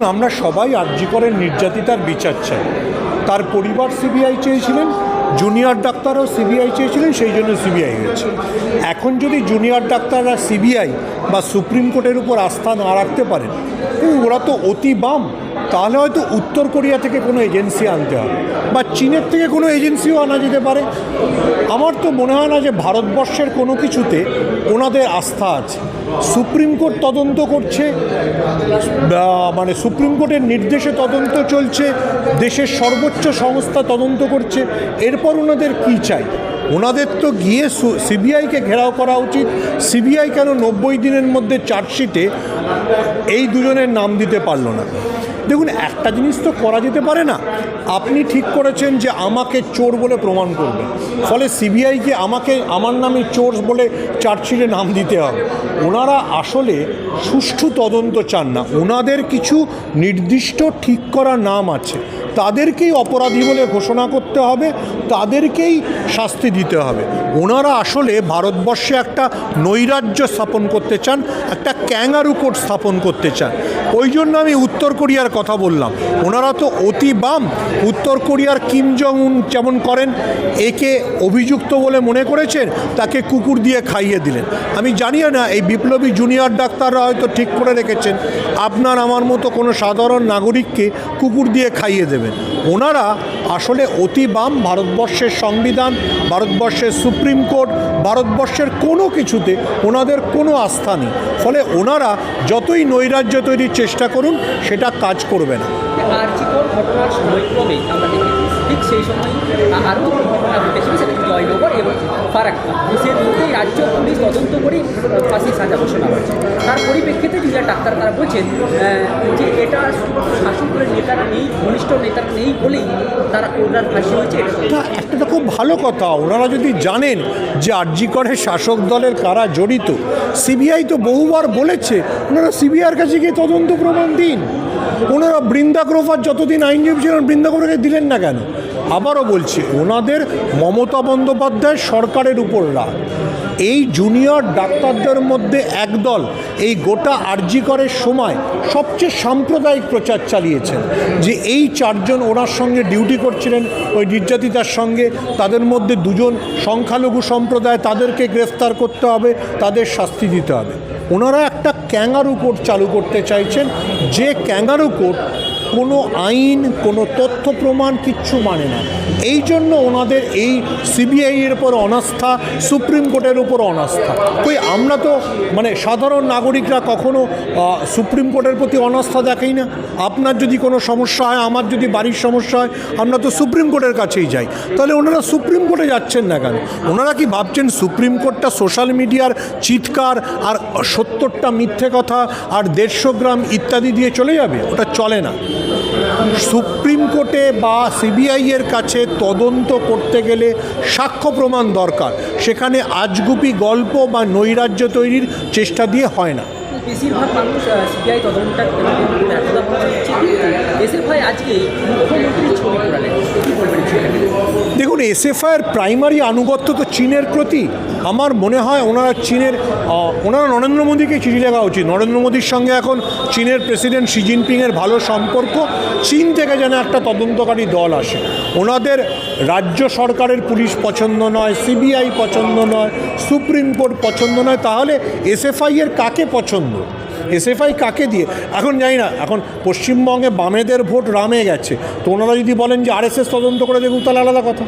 আমরা সবাই আর্যিকরের নির্যাতিতার বিচার চাই। তার পরিবার সিবিআই চেয়েছিলেন, জুনিয়র ডাক্তারও সিবিআই চেয়েছিলেন, সেই জন্য সিবিআই হয়েছে। এখন যদি জুনিয়র ডাক্তাররা সিবিআই বা সুপ্রিম কোর্টের উপর আস্থা না রাখতে পারেন ওরা তো অতি বাম। তাহলে হয়তো উত্তর কোরিয়া থেকে কোনো এজেন্সি আনতে হবে, বা চীনের থেকে কোনো এজেন্সিও আনা যেতে পারে। আমার তো মনে হয় না যে ভারতবর্ষের কোনো কিছুতে ওনাদের আস্থা আছে। সুপ্রিম কোর্ট তদন্ত করছে মানে সুপ্রিম কোর্টের নির্দেশে তদন্ত চলছে, দেশের সর্বোচ্চ সংস্থা তদন্ত করছে, এরপর ওনাদের কী চাই? ওনাদের তো গিয়ে সিবিআইকে ঘেরাও করা উচিত। সিবিআই কেন নব্বই দিনের মধ্যে চার্জশিটে এই দুজনের নাম দিতে পারল না? দেখুন, একটা জিনিস তো করা যেতে পারে না। আপনি ঠিক করেছেন যে আমাকে চোর বলে প্রমাণ করবে। ফলে সিবিআইকে আমাকে আমার নামে চোর বলে চার্জশিটে নাম দিতে হবে। ওনারা আসলে সুষ্ঠু তদন্ত চান না। ওনাদের কিছু নির্দিষ্ট ঠিক করা নাম আছে। তাদেরকেই অপরাধী বলে ঘোষণা করতে হবে, তাদেরকেই শাস্তি দিতে হবে। ওনারা আসলে ভারতবর্ষে একটা নৈরাজ্য স্থাপন করতে চান, একটা ক্যাঙ্গারু কোর্ট স্থাপন করতে চান। ওই জন্য আমি উত্তর কোরিয়ার কথা বললাম। ওনারা তো অতি বাম। উত্তর কোরিয়ার কিম জং উন যেমন করেন, একে অভিযুক্ত বলে মনে করেছেন, তাকে কুকুর দিয়ে খাইয়ে দিলেন। আমি জানিও না, এই বিপ্লবী জুনিয়র ডাক্তাররা হয়তো ঠিক করে রেখেছেন। আপনার আমার মতো কোনো সাধারণ নাগরিককে কুকুর দিয়ে খাইয়ে দেবেন। ওনারা আসলে অতি বাম। ভারতবর্ষের সংবিধান, ভারতবর্ষের সুপ্রিম কোর্ট, ভারতবর্ষের কোনো কিছুতে ওনাদের কোনো আস্থা নেই। ফলে ওনারা যতই নৈরাজ্য তৈরির চেষ্টা করুন, সেটা কাজ করবে না। ঠিক সেই সময় আরও ঘটনা ঘটেছিল সেটা জয়নগর এবং ফারাক্কা সেই দুটোই রাজ্য পুলিশ তদন্ত করে ফাঁসি সাজা ঘোষণা করেছে। তার পরিপ্রেক্ষিতে জুনিয়র ডাক্তার তারা বলছেন যে এটা শুধুমাত্র শাসক দলের নেতারা নেই, ঘনিষ্ঠ নেতারা নেই বলেই তারা ওনার ফাঁসি হয়েছে একটা তো খুব ভালো কথা। ওনারা যদি জানেন যে আরজিকরের শাসক দলের কারা জড়িত, সিবিআই তো বহুবার বলেছে, ওনারা সিবিআইয়ের কাছে গিয়ে তদন্ত প্রমাণ দিন। ওনারা বৃন্দা গ্রোভার যতদিন আইনজীবী ছিলেন বৃন্দা গ্রোভারকে দিলেন না কেন? আবারও বলছি, ওনাদের মমতা বন্দ্যোপাধ্যায় সরকারের উপর রাগ। এই জুনিয়র ডাক্তারদের মধ্যে একদল এই গোটা আরজিকরের সময় সবচেয়ে সাম্প্রদায়িক প্রচার চালিয়েছেন, যে এই চারজন ওনার সঙ্গে ডিউটি করছিলেন, ওই নির্যাতিতার সঙ্গে। তাদের মধ্যে দুজন সংখ্যালঘু সম্প্রদায়, তাদেরকে গ্রেফতার করতে হবে, তাদের শাস্তি দিতে হবে। ওনারা একটা ক্যাঙ্গারু কোর্ট চালু করতে চাইছেন। যে ক্যাঙ্গারু কোর্ট কোনো আইন, কোনো তথ্য প্রমাণ কিচ্ছু মানে না। এই জন্য ওনাদের এই সিবিআইয়ের উপর অনাস্থা, সুপ্রিম কোর্টের উপর অনাস্থা। কই, আমরা তো মানে সাধারণ নাগরিকরা কখনো সুপ্রিম কোর্টের প্রতি অনাস্থা দেখাই না। আপনার যদি কোনো সমস্যা হয়, আমার যদি বাড়ির সমস্যা হয়, আমরা তো সুপ্রিম কোর্টের কাছেই যাই। তাহলে ওনারা সুপ্রিম কোর্টে যাচ্ছেন না কেন? ওনারা কি ভাবছেন সুপ্রিম কোর্টটা সোশ্যাল মিডিয়ার চিৎকার আর সত্তরটা মিথ্যে কথা আর দেড়শো গ্রাম ইত্যাদি দিয়ে চলে যাবে? ওটা চলে না। সুপ্রিম কোর্টে বা সিবিআইয়ের কাছে তদন্ত করতে গেলে সাক্ষ্য প্রমাণ দরকার। সেখানে আজগুপি গল্প বা নৈরাজ্য তৈরির চেষ্টা দিয়ে হয় না। বেশিরভাগ মানুষ সিবিআই তদন্তটা ব্যর্থতা দেশের ভয় আজকে মুখ্যমন্ত্রীর ছবি পড়ালেন কী বলবেন সেটাকে দেখুন, এসএফআইয়ের প্রাইমারি আনুগত্য তো চীনের প্রতি। আমার মনে হয় ওনারা চীনের ওনারা নরেন্দ্র মোদীকে চিঠি লেখা উচিত। নরেন্দ্র মোদীর সঙ্গে এখন চীনের প্রেসিডেন্ট শি জিনপিংয়ের ভালো সম্পর্ক। চীন থেকে যেন একটা তদন্তকারী দল আসে। ওনাদের রাজ্য সরকারের পুলিশ পছন্দ নয় সিবিআই পছন্দ নয় সুপ্রিম কোর্ট পছন্দ নয়, তাহলে এসএফআইয়ের কাকে পছন্দ? এসএফআই কাকে দিয়ে? এখন জানি না। এখন পশ্চিমবঙ্গে বামেদের ভোট রামে গেছে। তো ওনারা যদি বলেন যে আরএসএস তদন্ত করে দেখুক, তাহলে আলাদা কথা।